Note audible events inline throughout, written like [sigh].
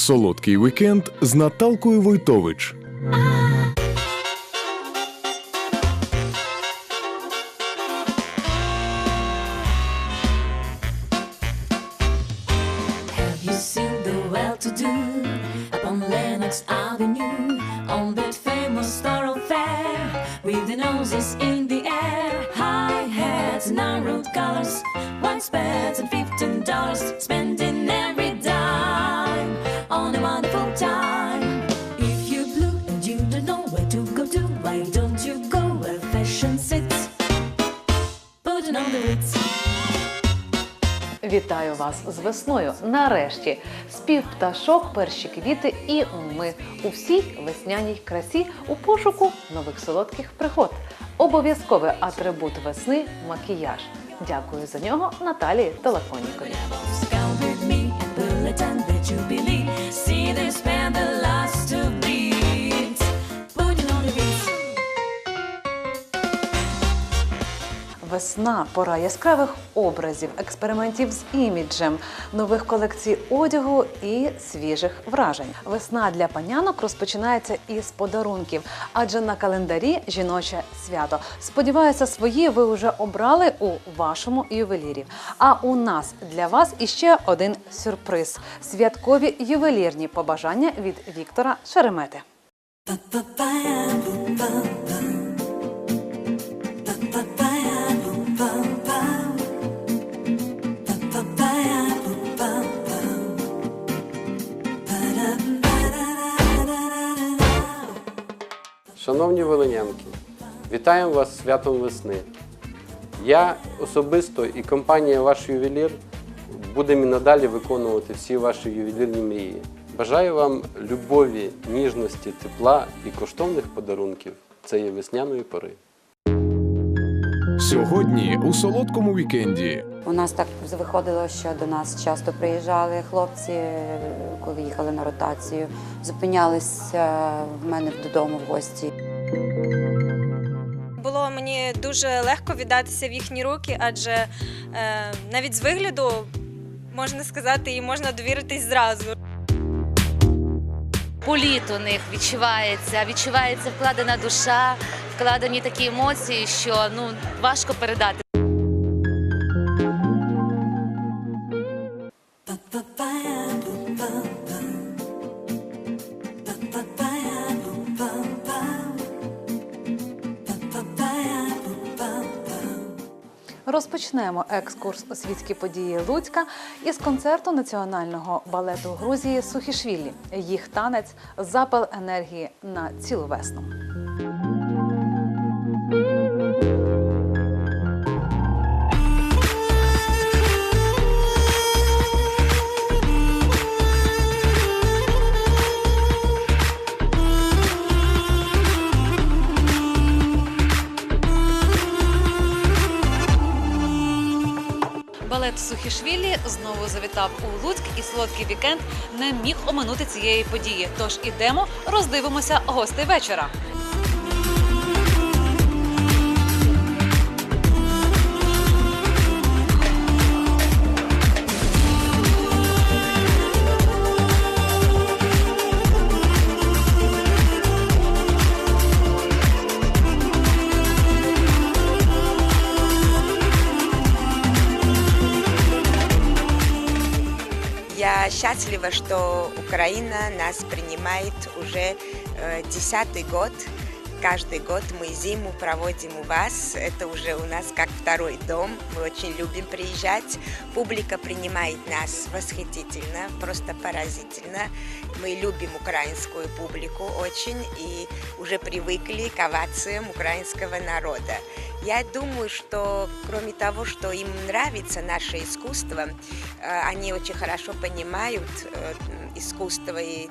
Солодкий вікенд з Наталкою Войтович. Вітаю вас з весною. Нарешті спів пташок, перші квіти і ми у всій весняній красі у пошуку нових солодких пригод. Обов'язковий атрибут весни макіяж. Дякую за нього Наталії Телефонікові. See they spend the last two Весна пора яскравих образів, експериментів з іміджем, нових колекцій одягу і свіжих вражень. Весна для панянок розпочинається із подарунків, адже на календарі жіноче свято. Сподіваюся, свої ви вже обрали у вашому ювелірі. А у нас для вас іще один сюрприз: святкові ювелірні побажання від Віктора Шеремети. Шановні волинянки, вітаємо вас святом весни. Я особисто і компанія Ваш ювелір будемо і надалі виконувати всі ваші ювелірні мрії. Бажаю вам любові, ніжності, тепла і коштовних подарунків цієї весняної пори. Сьогодні у солодкому вікенді У нас так виходило, що до нас часто приїжджали хлопці, коли їхали на ротацію, зупинялися в мене додому в гості. Дуже легко віддатися в їхні руки, адже е, навіть з вигляду можна сказати, і можна довіритись зразу. політ у них відчувається, відчувається вкладена душа, вкладені такі емоції, що ну важко передати. Розпочнемо екскурс у світські події Луцька із концерту національного балету Грузії Сухішвілі. Їх танець запал енергії на цілу весну. Балет Сухішвілі знову завітав у Луцьк і солодкий вікенд не міг оминути цієї події. Тож ідемо, роздивимося гостей вечора. Счастлива, что Украина нас принимает уже э, десятый год. Каждый год мы зиму проводим у вас. Это уже у нас как второй дом. Мы очень любим приезжать. Публика принимает нас восхитительно, просто поразительно. Мы любим украинскую публику очень и уже привыкли к овациям украинского народа. Я думаю, что кроме того, что им нравится наше искусство, э, они очень хорошо понимают э, искусство и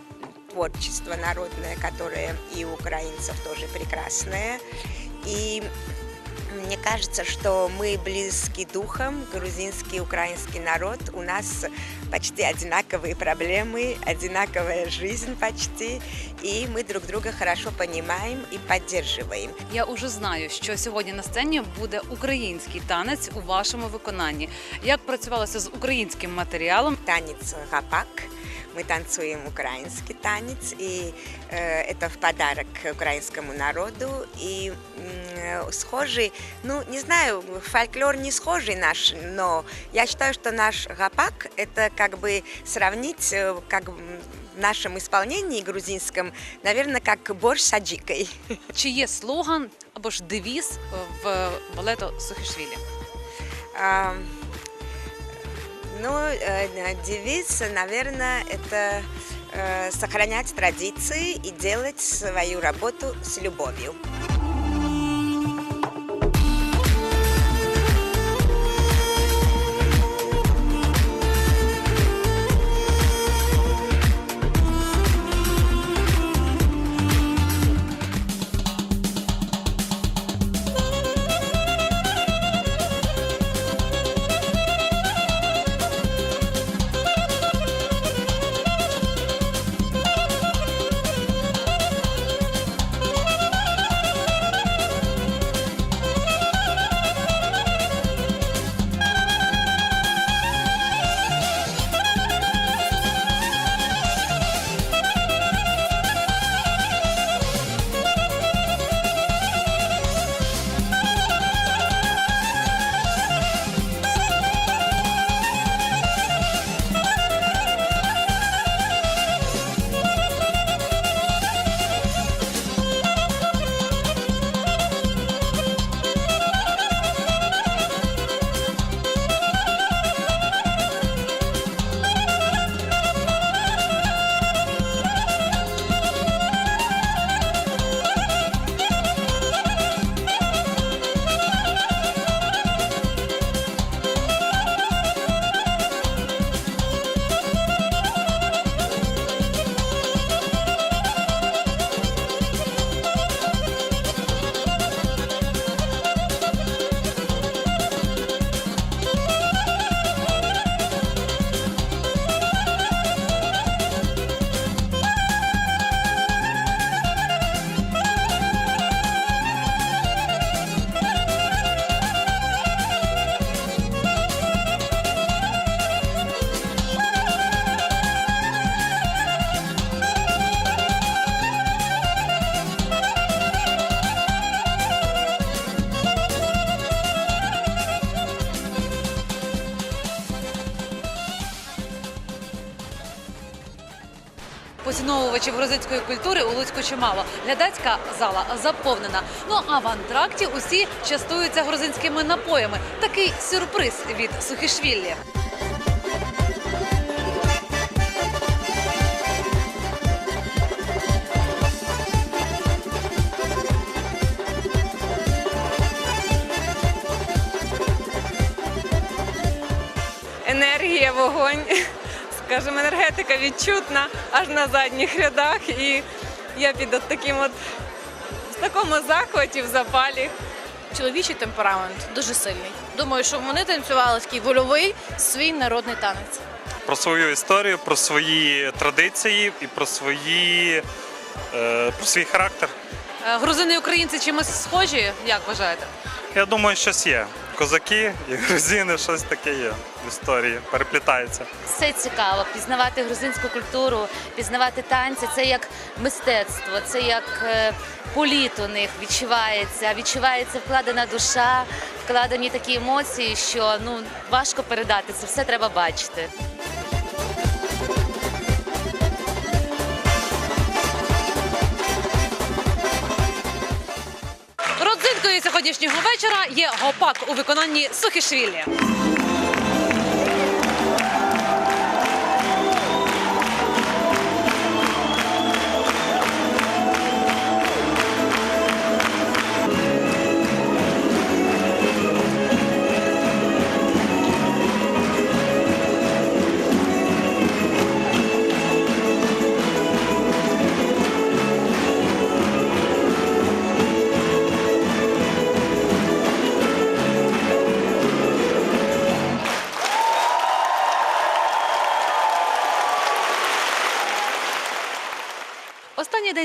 творчество народное, которое и у украинцев тоже прекрасное. И мне кажется, что мы близки духом, грузинский и украинский народ. У нас почти одинаковые проблемы, одинаковая жизнь почти. И мы друг друга хорошо понимаем и поддерживаем. Я уже знаю, що сьогодні на сцені буде український танець у вашому виконанні. Як працювалося з українським матеріалом? Танец гапак. мы танцуем украинский танец, и э, это в подарок украинскому народу. И м, э, схожий, ну, не знаю, фольклор не схожий наш, но я считаю, что наш гапак – это как бы сравнить, э, как м, в нашем исполнении грузинском, наверное, как борщ с аджикой. Чи є слоган або ж девіз в балету Сухішвілі? А, Ну, э, девиз, наверное, это э, сохранять традиции и делать свою работу с любовью. Поціновувачів грузинської культури у Луцьку чимало. Глядацька зала заповнена. Ну а в антракті усі частуються грузинськими напоями. Такий сюрприз від Сухішвілі. енергія, вогонь, скажімо, енергетика відчутна аж на задніх рядах. І я під от таким от в такому захваті, в запалі. чоловічий темперамент дуже сильний. Думаю, що вони танцювали такий вольовий свій народний танець. про свою історію, про свої традиції і про свої е, про свій характер. Е, Грузини і українці чимось схожі, як вважаєте? Я думаю, щось є. Козаки і грузини, щось таке є в історії, переплітається. Все цікаво пізнавати грузинську культуру, пізнавати танці. Це як мистецтво, це як е, політ у них відчувається. Відчувається вкладена душа, вкладені такі емоції, що ну важко передати. Це все треба бачити. Сьогоднішнього вечора є гопак у виконанні Сухішвілі.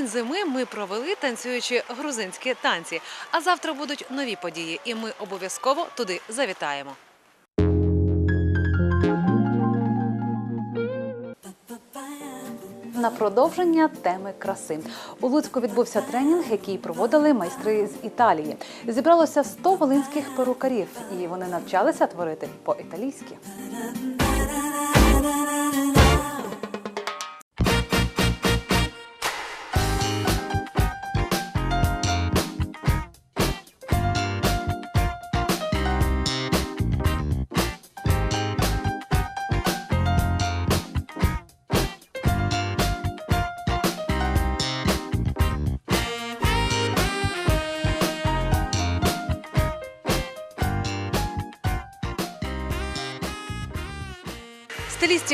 День зими ми провели танцюючи грузинські танці. А завтра будуть нові події, і ми обов'язково туди завітаємо. На продовження теми краси. У Луцьку відбувся тренінг, який проводили майстри з Італії. Зібралося 100 волинських перукарів, і вони навчалися творити по-італійськи.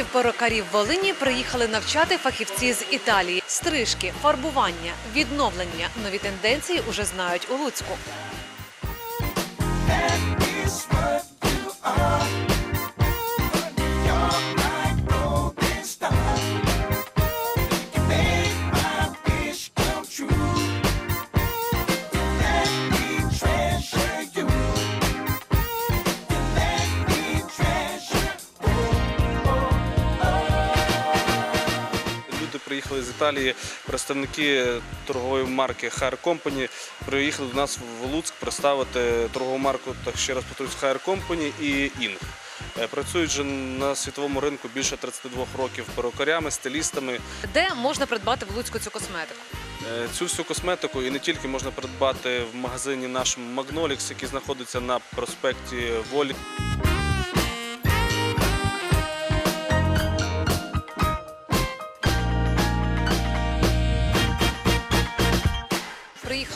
Стилістів перукарів Волині приїхали навчати фахівці з Італії. Стрижки, фарбування, відновлення. Нові тенденції уже знають у Луцьку. Приїхали з Італії, представники торгової марки Hair Company приїхали до нас в Луцьк представити торгову марку, так ще раз повторюсь, Hair Company і Інг. Е, Працюють вже на світовому ринку більше 32 років перукарями, стилістами. Де можна придбати в Луцьку цю косметику? Е, Цю всю косметику і не тільки можна придбати в магазині нашому Magnolix, який знаходиться на проспекті Волі.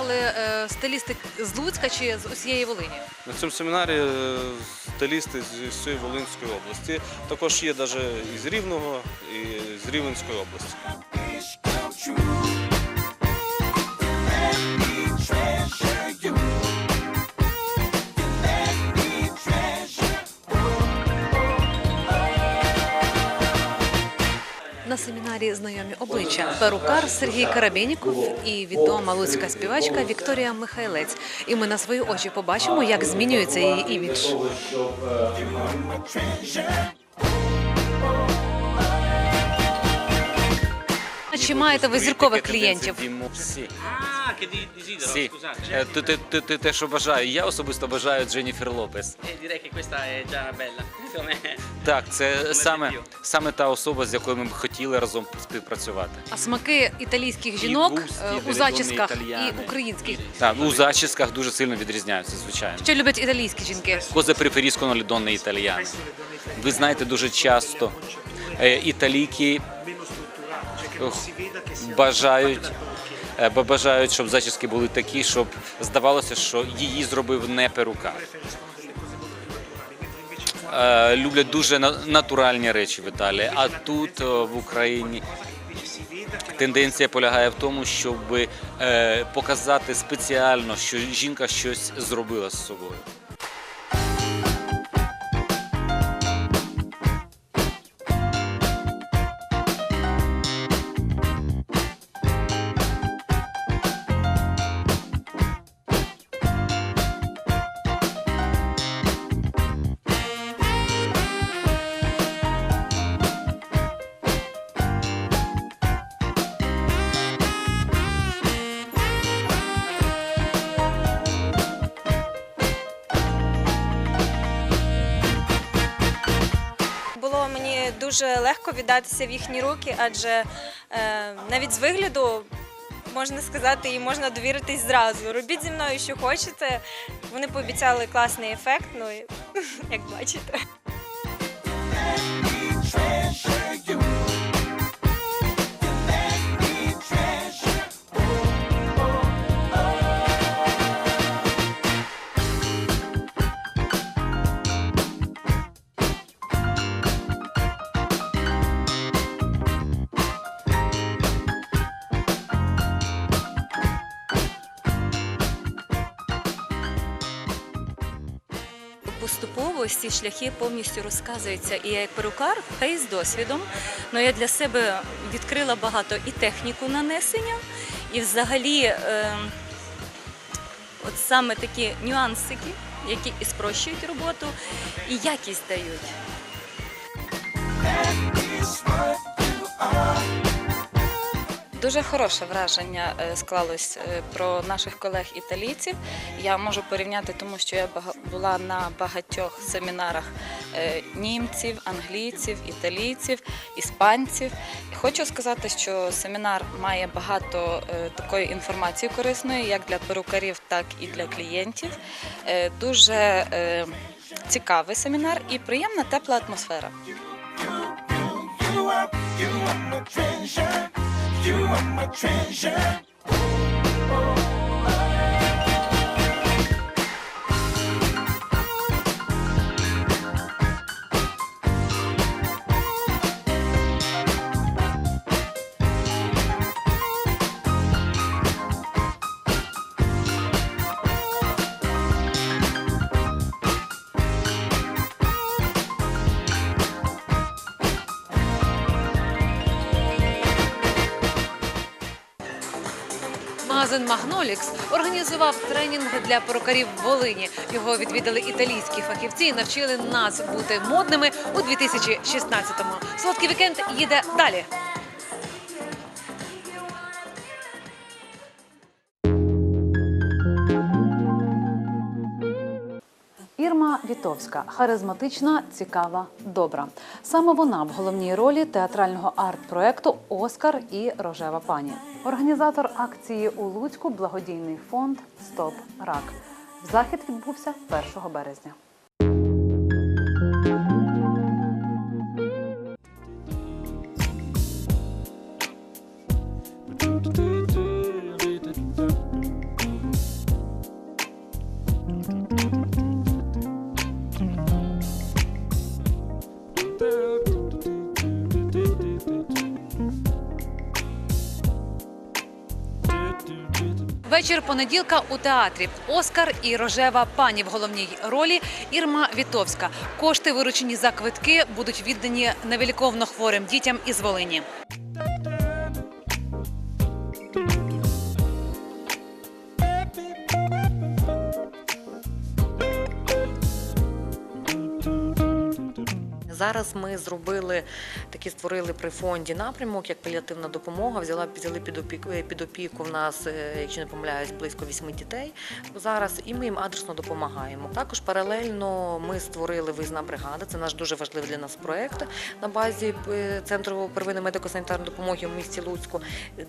Приїхали е, стилісти з Луцька чи з усієї Волині? На цьому семінарі е, стилісти з усієї Волинської області. Також є навіть і з Рівного, і з Рівненської області. Семінарі знайомі обличчя перукар Сергій Карабєніков і відома луцька співачка Вікторія Михайлець. І ми на свої очі побачимо, як змінюється її імідж. Чи маєте ви зіркових клієнтів? Sì, eh, te- te- te- те, що бажаю. Я особисто бажаю Дженніфер Лопес. direi che questa è già bella. [laughs] Come- Так, це саме, саме та особа, з якою ми б хотіли разом співпрацювати. А смаки італійських жінок густі, е, у зачісках і українських. Так, у зачісках дуже сильно відрізняються, звичайно. Що люблять італійські жінки? Cosa preferiscono le donne italiane? Ви знаєте, дуже часто е, італійки е, бажають, е, бажають, щоб зачіски були такі, щоб здавалося, що її зробив не перукар. Е, Люблять дуже на- натуральні речі в Італії, а тут е, в Україні тенденція полягає в тому, щоб показати спеціально, що жінка щось зробила з собою. Віддатися в їхні руки, адже е, навіть з вигляду. Можна сказати, і можна довіритись зразу. Робіть зі мною, що хочете. Вони пообіцяли класний ефект, ну [laughs] як бачите. Ці шляхи повністю розказуються. І я як перукар, хай з досвідом, але я для себе відкрила багато і техніку нанесення, і взагалі е, от саме такі нюансики, які і спрощують роботу, і якість дають. Дуже хороше враження е, склалось е, про наших колег-італійців. Я можу порівняти, тому що я була на багатьох семінарах е, німців, англійців, італійців, іспанців. Хочу сказати, що семінар має багато е, такої інформації корисної, як для перукарів, так і для клієнтів. Е, Дуже е, цікавий семінар і приємна тепла атмосфера. You are my treasure. Магазин Магнолікс організував тренінг для перукарів в Волині. Його відвідали італійські фахівці і навчили нас бути модними у 2016-му. Солодкий вікенд їде далі. Ірма Вітовська харизматична, цікава, добра. Саме вона в головній ролі театрального арт-проекту Оскар і Рожева пані. Організатор акції у Луцьку благодійний фонд Стоп рак. Захід відбувся 1 березня. Вечір понеділка у театрі. Оскар і рожева пані в головній ролі Ірма Вітовська. Кошти, виручені за квитки, будуть віддані невеликовно хворим дітям із Волині. Зараз ми зробили такі створили при фонді напрямок, як паліативна допомога. Взяла взяли під опіку під опіку в нас, е, якщо не помиляюсь, близько вісьми дітей зараз, і ми їм адресно допомагаємо. Також паралельно ми створили виїзна бригада. Це наш дуже важливий для нас проект на базі е, центру первинної медико-санітарної допомоги в місті Луцьку,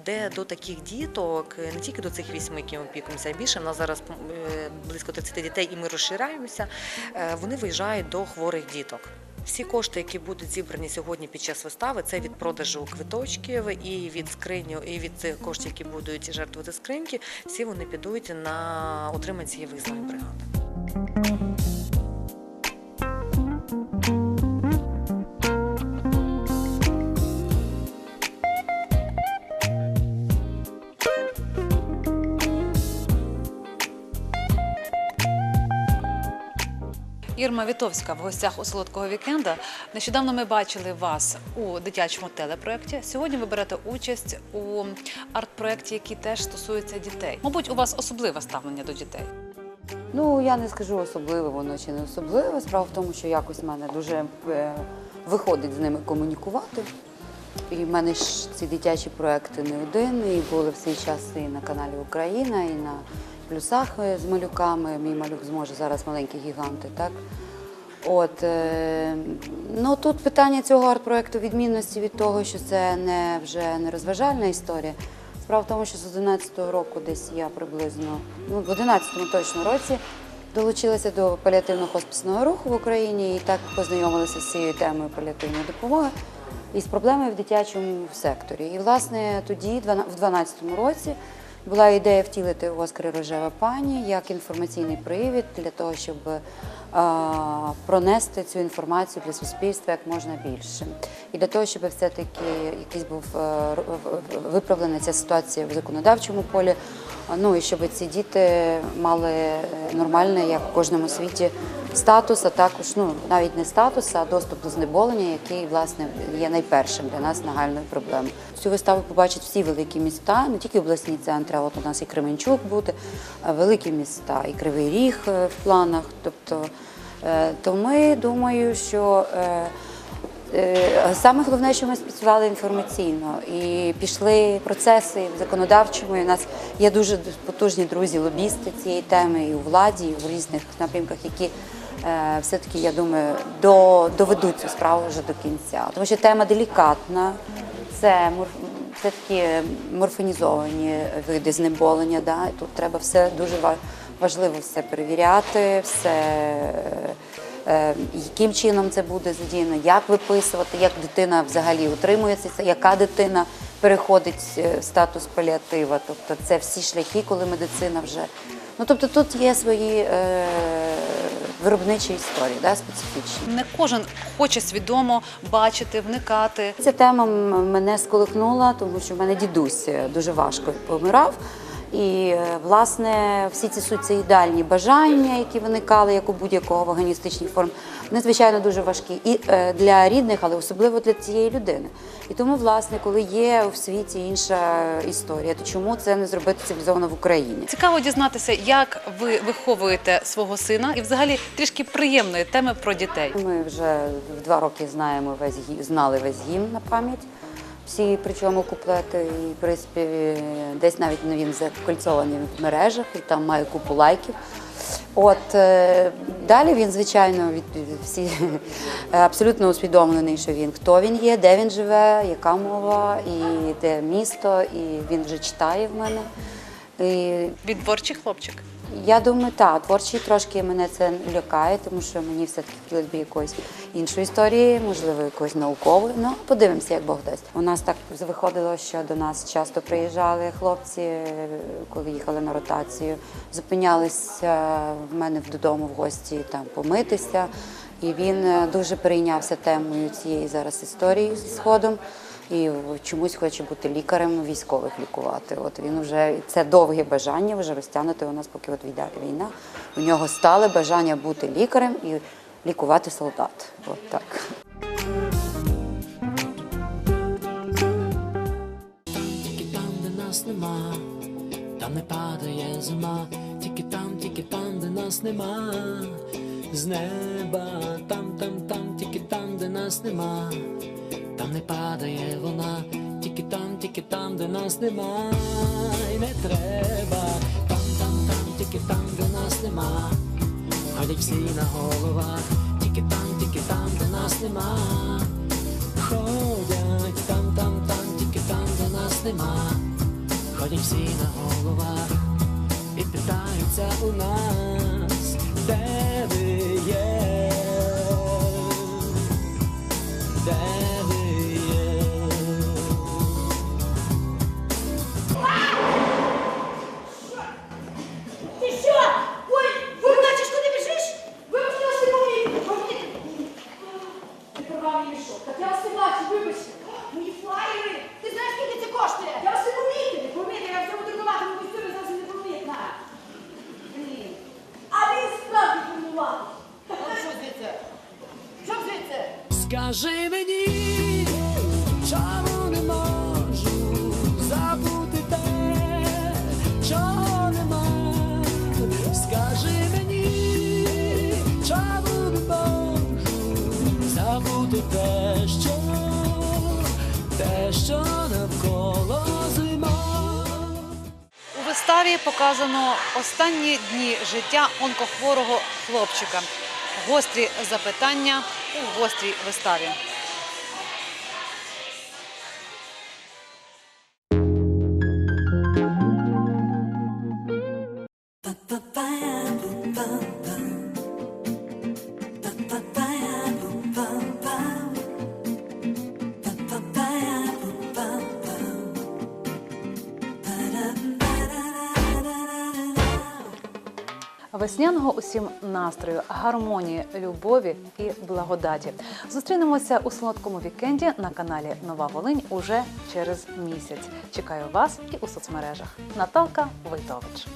де до таких діток е, не тільки до цих вісьми, які ми опікуємося, а більше в нас зараз е, близько 30 дітей, і ми розширяємося. е, Вони виїжджають до хворих діток. Всі кошти, які будуть зібрані сьогодні під час вистави, це від продажу квиточків і від скриню, і від цих коштів, які будуть жертвувати скриньки, всі вони підуть на отримання цієї виїзної бригади. Ірма Вітовська в гостях у солодкого вікенда. Нещодавно ми бачили вас у дитячому телепроєкті. Сьогодні ви берете участь у арт-проєкті, який теж стосується дітей. Мабуть, у вас особливе ставлення до дітей. Ну, я не скажу особливо, воно чи не особливе. Справа в тому, що якось в мене дуже е, виходить з ними комунікувати. І в мене ж ці дитячі проекти не один, і були в свій час і на каналі Україна, і на плюсах з малюками. Мій малюк зможе зараз маленькі гіганти, так? От, е, ну тут питання цього арт-проекту відмінності від того, що це не вже не розважальна історія. Справа в тому, що з 11-го року десь я приблизно, ну в 11-му точно році долучилася до паліативно-хосписного руху в Україні і так познайомилася з цією темою паліативної допомоги і з проблемою в дитячому секторі. І, власне, тоді, в 12-му році, була ідея втілити Оскар Рожева пані як інформаційний привід для того, щоб пронести цю інформацію для суспільства як можна більше. І для того, щоб все-таки якийсь був е, виправлена ця ситуація в законодавчому полі. Ну і щоб ці діти мали нормальне, як в кожному світі, статус, а також ну навіть не статус, а доступ до знеболення, який власне є найпершим для нас нагальною проблемою. Цю виставу побачать всі великі міста, не тільки обласні центри, а от у нас і Кременчук буде, великі міста, і Кривий Ріг е, в планах. Тобто, е, то ми думаю, що е, Е, Саме головне, що ми спрацювали інформаційно і пішли процеси в законодавчому. У нас є дуже потужні друзі, лобісти цієї теми і у владі, і в різних напрямках, які е, все-таки, я думаю, доведуть цю справу вже до кінця. Тому що тема делікатна, це все-таки морфонізовані види знеболення. Да? Тут треба все дуже важливо все перевіряти, все. е, Яким чином це буде задіяно, як виписувати, як дитина взагалі утримується, яка дитина переходить е, в статус паліатива. Тобто це всі шляхи, коли медицина вже. Ну тобто тут є свої е, виробничі історії, да, специфічні. Не кожен хоче свідомо бачити, вникати. Ця тема мене сколихнула, тому що в мене дідусь е, дуже важко помирав. І е, власне всі ці суцеїдальні бажання, які виникали, як у будь-якого ваганістичних агоністичній формі, вони звичайно дуже важкі і е, для рідних, але особливо для цієї людини. І тому, власне, коли є в світі інша історія, то чому це не зробити цивілізовано в Україні? Цікаво дізнатися, як ви виховуєте свого сина і взагалі трішки приємної теми про дітей. Ми вже в два роки знаємо весь гі- знали весь гімн на пам'ять. Всі, причому куплети і приспіві, десь навіть він закольцований в мережах і там має купу лайків. От е, далі він, звичайно, від всі [laughs] абсолютно усвідомлений, що він хто він є, де він живе, яка мова, і де місто, і він вже читає в мене. І Він хлопчик. Я думаю, так, творчий трошки мене це лякає, тому що мені все-таки хотілося б якоїсь іншої історії, можливо, якоїсь наукової. Ну, подивимося, як Бог дасть. У нас так виходило, що до нас часто приїжджали хлопці, коли їхали на ротацію, зупинялися в мене додому в гості там помитися. І він е, дуже перейнявся темою цієї зараз історії зі сходом. І чомусь хоче бути лікарем військових лікувати. От він вже це довге бажання вже розтягнути у нас, поки от війде війна. У нього стале бажання бути лікарем і лікувати солдат. От так. Нема, там не падає зима, тільки там, тільки там, де нас нема, з неба, там, там, там, тільки там, де нас нема, не падає вона, тільки там, тільки там, де нас нема, і не треба, там, там, там, тільки там, де нас нема, ходять всі на головах, тільки там, тільки там, де нас нема. Ходять там, там, там, тільки там, де нас нема. Ходять всі на головах. І питаються у нас, мені, чому забути те, чого нема. Скажи мені, чому не забути те, що, те, що навколо зима. У виставі показано останні дні життя онкохворого хлопчика. Гострі запитання у гострій виставі. Весняного усім настрою, гармонії, любові і благодаті. Зустрінемося у солодкому вікенді на каналі Нова Волинь уже через місяць. Чекаю вас і у соцмережах. Наталка Войтович.